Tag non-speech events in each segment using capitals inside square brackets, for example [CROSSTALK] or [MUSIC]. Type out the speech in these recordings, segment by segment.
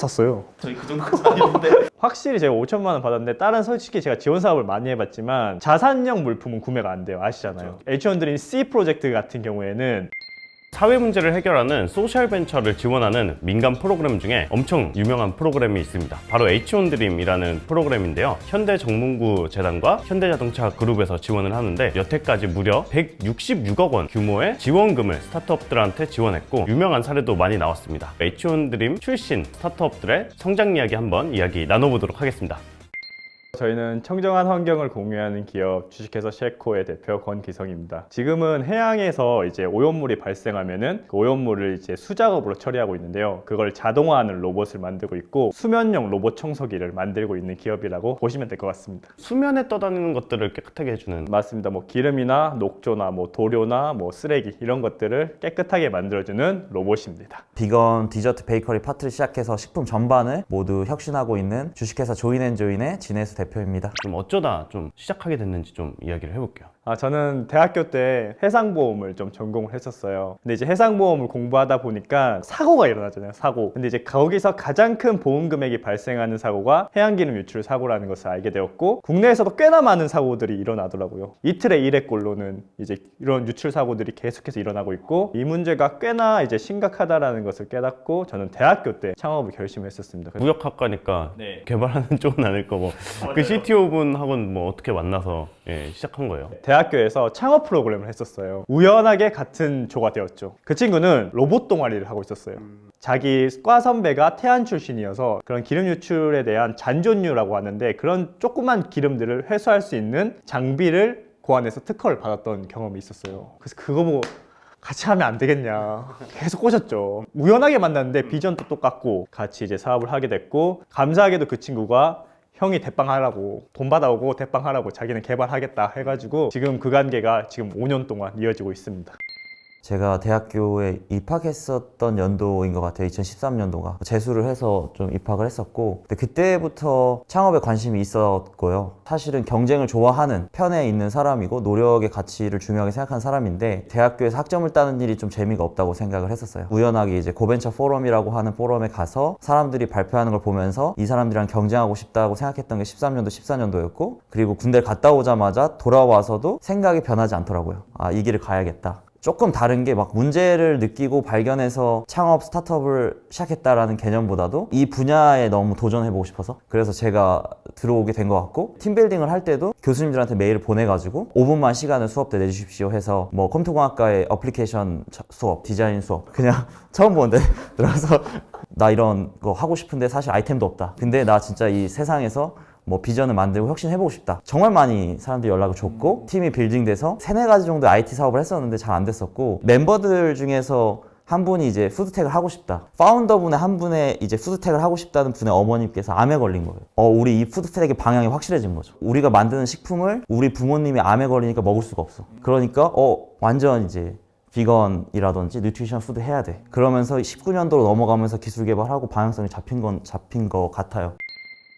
샀어요. 저희 그 정도까지 아닌데 [LAUGHS] 확실히 제가 5천만 원 받았는데 다른 솔직히 제가 지원 사업을 많이 해봤지만 자산형 물품은 구매가 안 돼요. 아시잖아요. H1드림 C 프로젝트 같은 경우에는 사회 문제를 해결하는 소셜 벤처를 지원하는 민간 프로그램 중에 엄청 유명한 프로그램이 있습니다. 바로 H1 드림이라는 프로그램인데요. 현대 정문구 재단과 현대자동차 그룹에서 지원을 하는데 여태까지 무려 166억 원 규모의 지원금을 스타트업들한테 지원했고 유명한 사례도 많이 나왔습니다. H1 드림 출신 스타트업들의 성장 이야기 한번 이야기 나눠보도록 하겠습니다. 저희는 청정한 환경을 공유하는 기업 주식회사 셰코의 대표 권기성입니다. 지금은 해양에서 이제 오염물이 발생하면은 그 오염물을 이제 수작업으로 처리하고 있는데요. 그걸 자동화하는 로봇을 만들고 있고 수면용 로봇 청소기를 만들고 있는 기업이라고 보시면 될 것 같습니다. 수면에 떠다니는 것들을 깨끗하게 해주는 맞습니다. 뭐 기름이나 녹조나 뭐 도료나 뭐 쓰레기 이런 것들을 깨끗하게 만들어주는 로봇입니다. 비건 디저트 베이커리 파트를 시작해서 식품 전반을 모두 혁신하고 있는 주식회사 조인앤조인의 진혜수 대표입니다. 좀 어쩌다 좀 시작하게 됐는지 좀 이야기를 해볼게요. 아, 저는 대학교 때 해상보험을 좀 전공을 했었어요. 근데 이제 해상보험을 공부하다 보니까 사고가 일어나잖아요, 사고. 근데 이제 거기서 가장 큰 보험 금액이 발생하는 사고가 해양기름 유출 사고라는 것을 알게 되었고, 국내에서도 꽤나 많은 사고들이 일어나더라고요. 이틀에 1회꼴로는 이제 이런 유출 사고들이 계속해서 일어나고 있고, 이 문제가 꽤나 이제 심각하다라는 것을 깨닫고, 저는 대학교 때 창업을 결심했었습니다. 무역학과니까 네. 개발하는 쪽은 아닐 거고 [LAUGHS] 그 CTO 분하고는 뭐 어떻게 만나서 예, 시작한 거예요? 대학교에서 창업 프로그램을 했었어요. 우연하게 같은 조가 되었죠. 그 친구는 로봇 동아리를 하고 있었어요. 자기 과 선배가 태안 출신이어서 그런 기름 유출에 대한 잔존유라고 하는데 그런 조그만 기름들을 회수할 수 있는 장비를 고안해서 특허를 받았던 경험이 있었어요. 그래서 그거 보고 같이 하면 안 되겠냐. 계속 꼬셨죠. 우연하게 만났는데 비전도 똑같고 같이 이제 사업을 하게 됐고 감사하게도 그 친구가 형이 대빵하라고 돈 받아오고 대빵하라고 자기는 개발하겠다 해가지고 지금 그 관계가 지금 5년 동안 이어지고 있습니다. 제가 대학교에 입학했었던 연도인 것 같아요. 2013년도가 재수를 해서 좀 입학을 했었고 근데 그때부터 창업에 관심이 있었고요. 사실은 경쟁을 좋아하는 편에 있는 사람이고 노력의 가치를 중요하게 생각하는 사람인데 대학교에서 학점을 따는 일이 좀 재미가 없다고 생각을 했었어요. 우연하게 이제 고벤처 포럼이라고 하는 포럼에 가서 사람들이 발표하는 걸 보면서 이 사람들이랑 경쟁하고 싶다고 생각했던 게 13년도, 14년도였고 그리고 군대를 갔다 오자마자 돌아와서도 생각이 변하지 않더라고요. 아, 이 길을 가야겠다. 조금 다른 게 막 문제를 느끼고 발견해서 창업 스타트업을 시작했다라는 개념보다도 이 분야에 너무 도전해보고 싶어서 그래서 제가 들어오게 된 것 같고 팀빌딩을 할 때도 교수님들한테 메일을 보내가지고 5분만 시간을 수업 때 내주십시오 해서 뭐 컴퓨터공학과의 어플리케이션 저- 수업, 디자인 수업 그냥 [LAUGHS] 처음 보는데 [LAUGHS] 들어가서 나 이런 거 하고 싶은데 사실 아이템도 없다. 근데 나 진짜 이 세상에서 뭐 비전을 만들고 혁신해보고 싶다. 정말 많이 사람들이 연락을 줬고 팀이 빌딩돼서 세네 가지 정도 의 IT 사업을 했었는데 잘 안 됐었고 멤버들 중에서 한 분이 이제 푸드텍을 하고 싶다. 파운더 분의 한 분의 이제 푸드텍을 하고 싶다는 분의 어머님께서 암에 걸린 거예요. 어, 우리 이 푸드텍의 방향이 확실해진 거죠. 우리가 만드는 식품을 우리 부모님이 암에 걸리니까 먹을 수가 없어. 그러니까 어, 완전 이제 비건이라든지 뉴트리션 푸드 해야 돼. 그러면서 19년도로 넘어가면서 기술 개발하고 방향성이 잡힌 건 잡힌 것 같아요.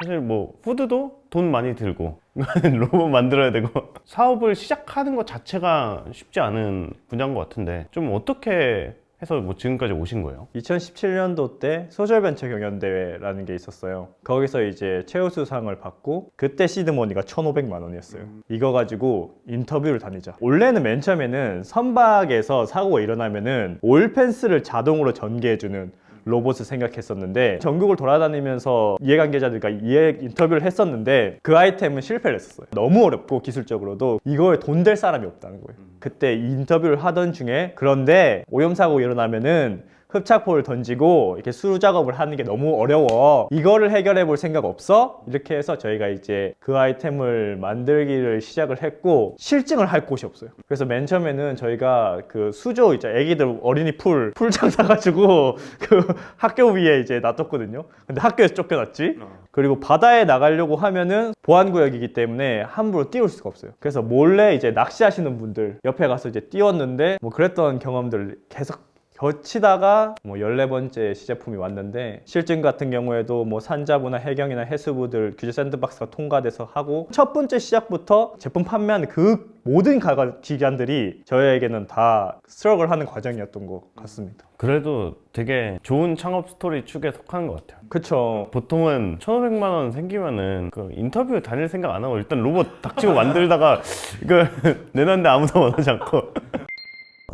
사실 뭐 푸드도 돈 많이 들고 [LAUGHS] 로봇 만들어야 되고 [LAUGHS] 사업을 시작하는 것 자체가 쉽지 않은 분야인 것 같은데 좀 어떻게 해서 뭐 지금까지 오신 거예요? 2017년도 때 소셜벤처 경연대회라는 게 있었어요. 거기서 이제 최우수상을 받고 그때 시드머니가 1,500만 원이었어요. 이거 가지고 인터뷰를 다니자. 원래는 맨 처음에는 선박에서 사고가 일어나면은 올 펜스를 자동으로 전개해주는 로봇을 생각했었는데 전국을 돌아다니면서 이해관계자들과 이해 인터뷰를 했었는데 그 아이템은 실패를 했었어요. 너무 어렵고 기술적으로도 이거에 돈 될 사람이 없다는 거예요. 그때 인터뷰를 하던 중에 그런데 오염 사고 일어나면은 흡착포를 던지고 이렇게 수루 작업을 하는 게 너무 어려워. 이거를 해결해 볼 생각 없어? 이렇게 해서 저희가 이제 그 아이템을 만들기를 시작을 했고 실증을 할 곳이 없어요. 그래서 맨 처음에는 저희가 그 수조 이제 애기들 어린이 풀 풀장 사가지고 [LAUGHS] 그 학교 위에 이제 놔뒀거든요. 근데 학교에서 쫓겨났지. 그리고 바다에 나가려고 하면은 보안구역이기 때문에 함부로 띄울 수가 없어요. 그래서 몰래 이제 낚시하시는 분들 옆에 가서 이제 띄웠는데 뭐 그랬던 경험들 계속 거치다가 뭐 14번째 시제품이 왔는데 실증 같은 경우에도 뭐 산자부나 해경이나 해수부들 규제 샌드박스가 통과돼서 하고 첫 번째 시작부터 제품 판매하는 그 모든 가가 기관들이 저희에게는 다 스트럭을 하는 과정이었던 것 같습니다. 그래도 되게 좋은 창업 스토리 축에 속하는 것 같아요. 그쵸. 보통은 1,500만 원 생기면은 그 인터뷰 다닐 생각 안 하고 일단 로봇 닥치고 만들다가 이거 [LAUGHS] 내놨는데 아무도 [LAUGHS] 원하지 않고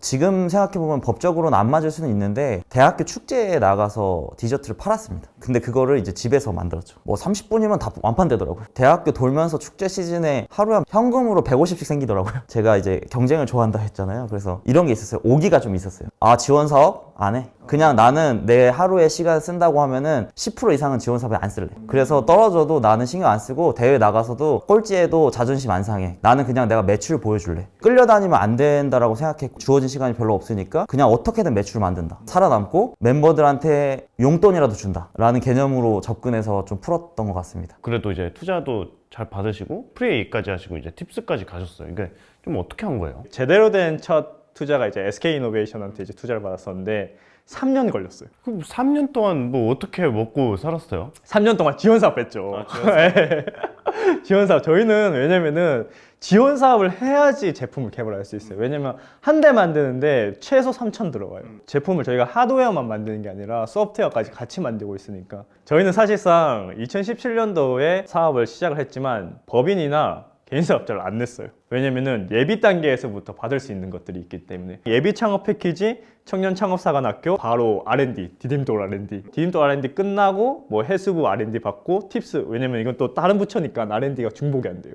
지금 생각해보면 법적으로는 안 맞을 수는 있는데 대학교 축제에 나가서 디저트를 팔았습니다. 근데 그거를 이제 집에서 만들었죠. 뭐 30분이면 다 완판되더라고요. 대학교 돌면서 축제 시즌에 하루에 현금으로 150씩 생기더라고요. [LAUGHS] 제가 이제 경쟁을 좋아한다 했잖아요. 그래서 이런 게 있었어요. 오기가 좀 있었어요. 아 지원 사업 안 해. 그냥 나는 내 하루에 시간 쓴다고 하면은 10% 이상은 지원 사업에 안 쓸래. 그래서 떨어져도 나는 신경 안 쓰고 대회 나가서도 꼴찌해도 자존심 안 상해. 나는 그냥 내가 매출 보여줄래. 끌려다니면 안 된다라고 생각했고 주어진 시간이 별로 없으니까 그냥 어떻게든 매출을 만든다. 살아남고 멤버들한테 용돈이라도 준다. 라는 개념으로 접근해서 좀 풀었던 것 같습니다. 그래도 이제 투자도 잘 받으시고 프리에이까지 하시고 이제 팁스까지 가셨어요. 이게 좀 어떻게 한 거예요? 제대로 된 첫 투자가 이제 SK 이노베이션한테 이제 투자를 받았었는데 3년 걸렸어요. 그럼 3년 동안 뭐 어떻게 먹고 살았어요? 3년 동안 지원 사업 했죠. 예. [LAUGHS] 지원 사업. 저희는 왜냐면은 지원 사업을 해야지 제품을 개발할 수 있어요. 왜냐면 한 대 만드는데 최소 3천 들어가요. 제품을 저희가 하드웨어만 만드는 게 아니라 소프트웨어까지 같이 만들고 있으니까. 저희는 사실상 2017년도에 사업을 시작을 했지만 법인이나 개인 사업자를 안 냈어요. 왜냐면은 예비 단계에서부터 받을 수 있는 것들이 있기 때문에 예비 창업 패키지, 청년 창업사관학교, 바로 R&D, 디딤돌 R&D, 디딤돌 R&D 끝나고 뭐 해수부 R&D 받고 팁스 왜냐면 이건 또 다른 부처니까 R&D가 중복이 안 돼요.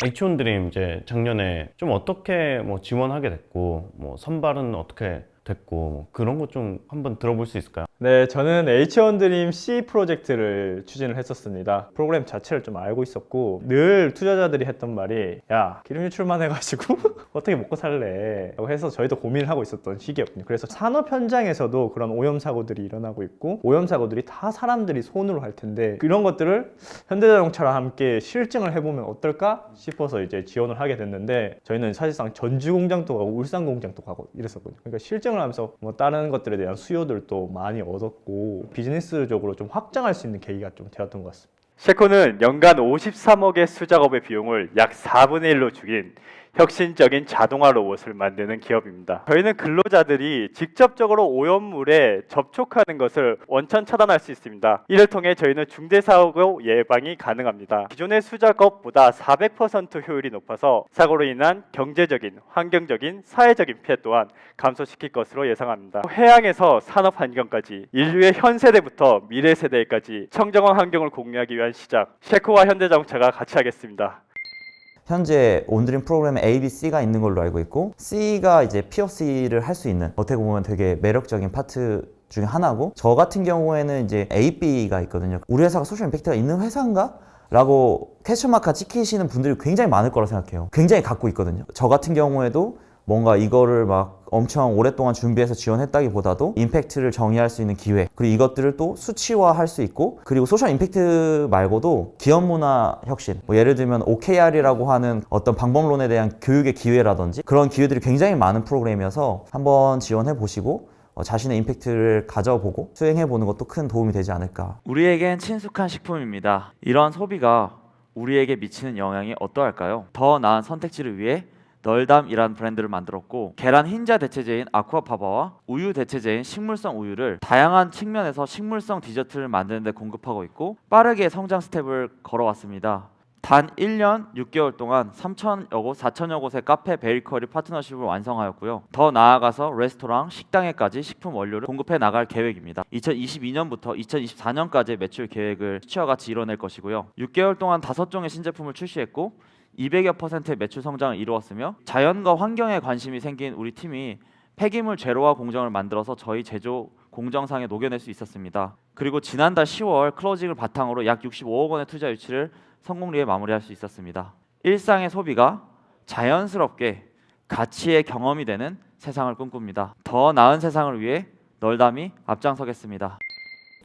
H1 드림 이제 작년에 좀 어떻게 뭐 지원하게 됐고 뭐 선발은 어떻게 됐고 뭐 그런 거 좀 한번 들어볼 수 있을까요? 네, 저는 H1 드림 C 프로젝트를 추진을 했었습니다. 프로그램 자체를 좀 알고 있었고 늘 투자자들이 했던 말이 야 기름 유출만 해가지고 [LAUGHS] 어떻게 먹고 살래? 라고 해서 저희도 고민을 하고 있었던 시기였거든요. 그래서 산업 현장에서도 그런 오염 사고들이 일어나고 있고 오염 사고들이 다 사람들이 손으로 할 텐데 이런 것들을 현대자동차랑 함께 실증을 해보면 어떨까 싶어서 이제 지원을 하게 됐는데 저희는 사실상 전주 공장도 가고 울산 공장도 가고 이랬었거든요. 그러니까 실증을 하면서 뭐 다른 것들에 대한 수요들도 많이 얻었고 비즈니스적으로 좀 확장할 수 있는 계기가 좀 되었던 것 같습니다. 셰코는 연간 53억의 수작업의 비용을 약 4분의 1로 죽인 혁신적인 자동화 로봇을 만드는 기업입니다. 저희는 근로자들이 직접적으로 오염물에 접촉하는 것을 원천 차단할 수 있습니다. 이를 통해 저희는 중대 사고 예방이 가능합니다. 기존의 수작업보다 400% 효율이 높아서 사고로 인한 경제적인, 환경적인, 사회적인 피해 또한 감소시킬 것으로 예상합니다. 해양에서 산업 환경까지 인류의 현 세대부터 미래 세대까지 청정한 환경을 공유하기 위한 시작. 셰코와 현대자동차가 같이 하겠습니다. 현재 온드림 프로그램에 A, B, C가 있는 걸로 알고 있고 C가 이제 POC를 할 수 있는 어떻게 보면 되게 매력적인 파트 중에 하나고 저 같은 경우에는 이제 A, B가 있거든요. 우리 회사가 소셜 임팩트가 있는 회사인가? 라고 퀘스천마크 찍히시는 분들이 굉장히 많을 거라 생각해요. 굉장히 갖고 있거든요. 저 같은 경우에도 뭔가 이거를 막 엄청 오랫동안 준비해서 지원했다기보다도 임팩트를 정의할 수 있는 기회 그리고 이것들을 또 수치화할 수 있고 그리고 소셜 임팩트 말고도 기업 문화 혁신 뭐 예를 들면 OKR이라고 하는 어떤 방법론에 대한 교육의 기회라든지 그런 기회들이 굉장히 많은 프로그램이어서 한번 지원해 보시고 어, 자신의 임팩트를 가져보고 수행해 보는 것도 큰 도움이 되지 않을까 우리에겐 친숙한 식품입니다. 이러한 소비가 우리에게 미치는 영향이 어떠할까요? 더 나은 선택지를 위해 널담이라는 브랜드를 만들었고 계란 흰자 대체제인 아쿠아파바와 우유 대체제인 식물성 우유를 다양한 측면에서 식물성 디저트를 만드는 데 공급하고 있고 빠르게 성장 스텝을 걸어왔습니다. 단 1년 6개월 동안 3천여 곳, 4천여 곳의 카페 베이커리 파트너십을 완성하였고요. 더 나아가서 레스토랑, 식당에까지 식품 원료를 공급해 나갈 계획입니다. 2022년부터 2024년까지의 매출 계획을 수치와 같이 이뤄낼 것이고요. 6개월 동안 5종의 신제품을 출시했고 200여 퍼센트의 매출 성장을 이루었으며 자연과 환경에 관심이 생긴 우리 팀이 폐기물 제로화 공정을 만들어서 저희 제조 공정상에 녹여낼 수 있었습니다. 그리고 지난달 10월 클로징을 바탕으로 약 65억 원의 투자 유치를 성공리에 마무리할 수 있었습니다. 일상의 소비가 자연스럽게 가치의 경험이 되는 세상을 꿈꿉니다. 더 나은 세상을 위해 널담이 앞장서겠습니다.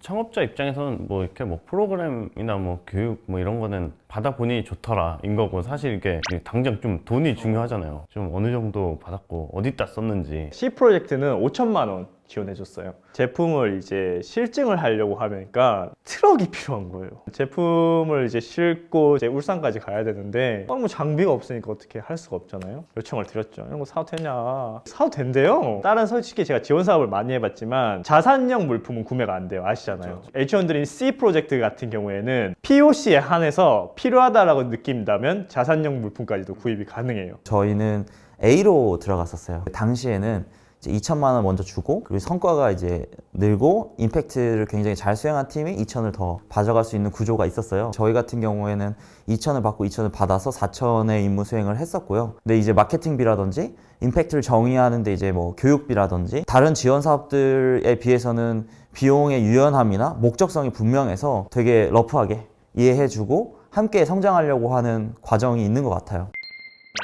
창업자 입장에서는 뭐 이렇게 뭐 프로그램이나 뭐 교육 뭐 이런 거는 받아보니 좋더라 인 거고 사실 이게 당장 좀 돈이 중요하잖아요. 좀 어느 정도 받았고 어디다 썼는지 C 프로젝트는 5천만 원 지원해 줬어요. 제품을 이제 실증을 하려고 하니까 트럭이 필요한 거예요. 제품을 이제 싣고 이제 울산까지 가야 되는데 아, 뭐 장비가 없으니까 어떻게 할 수가 없잖아요. 요청을 드렸죠. 이런 거 사도 되냐? 사도 된대요. 다른 솔직히 제가 지원 사업을 많이 해봤지만 자산형 물품은 구매가 안 돼요. 아시잖아요. H1드림 C 프로젝트 같은 경우에는 POC에 한해서 필요하다라고 느낀다면 자산형 물품까지도 구입이 가능해요. 저희는 A로 들어갔었어요. 당시에는 이제 2천만 원 먼저 주고 그리고 성과가 이제 늘고 임팩트를 굉장히 잘 수행한 팀이 2천을 더 가져갈 수 있는 구조가 있었어요. 저희 같은 경우에는 2천을 받고 2천을 받아서 4천의 임무 수행을 했었고요. 근데 이제 마케팅비라든지 임팩트를 정의하는데 이제 뭐 교육비라든지 다른 지원 사업들에 비해서는 비용의 유연함이나 목적성이 분명해서 되게 러프하게 이해해주고 함께 성장하려고 하는 과정이 있는 것 같아요.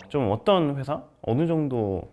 좀 어떤 회사 어느 정도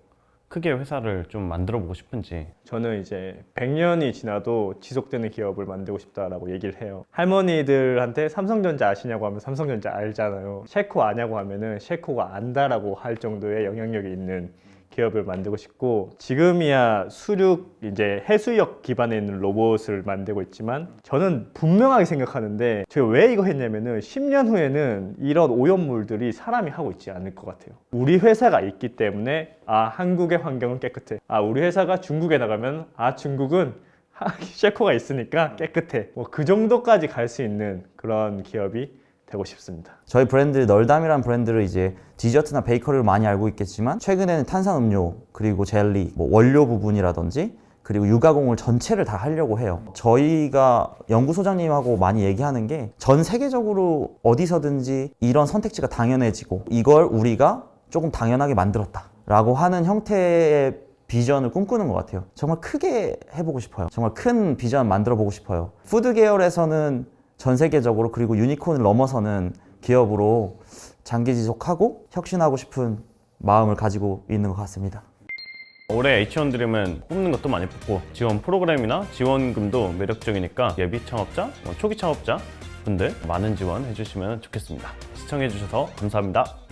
크게 회사를 좀 만들어 보고 싶은지 저는 이제 100년이 지나도 지속되는 기업을 만들고 싶다라고 얘기를 해요. 할머니들한테 삼성전자 아시냐고 하면 삼성전자 알잖아요. 셰코 아냐고 하면은 셰코가 안다라고 할 정도의 영향력이 있는 기업을 만들고 싶고 지금이야 수륙 이제 해수역 기반에 있는 로봇을 만들고 있지만 저는 분명하게 생각하는데 제가 왜 이거 했냐면은 10년 후에는 이런 오염물들이 사람이 하고 있지 않을 것 같아요. 우리 회사가 있기 때문에 아 한국의 환경은 깨끗해. 아 우리 회사가 중국에 나가면 아 중국은 [LAUGHS] 셰코가 있으니까 깨끗해. 뭐 그 정도까지 갈 수 있는 그런 기업이 되고 싶습니다. 저희 브랜드 널담이라는 브랜드를 이제 디저트나 베이커리로 많이 알고 있겠지만 최근에는 탄산음료 그리고 젤리 뭐 원료 부분이라든지 그리고 유가공을 전체를 다 하려고 해요. 저희가 연구소장님하고 많이 얘기하는 게 전 세계적으로 어디서든지 이런 선택지가 당연해지고 이걸 우리가 조금 당연하게 만들었다 라고 하는 형태의 비전을 꿈꾸는 것 같아요. 정말 크게 해보고 싶어요. 정말 큰 비전 만들어 보고 싶어요. 푸드 계열에서는 전 세계적으로 그리고 유니콘을 넘어서는 기업으로 장기 지속하고 혁신하고 싶은 마음을 가지고 있는 것 같습니다. 올해 H1 드림은 뽑는 것도 많이 뽑고 지원 프로그램이나 지원금도 매력적이니까 예비 창업자, 뭐 초기 창업자 분들 많은 지원 해주시면 좋겠습니다. 시청해주셔서 감사합니다.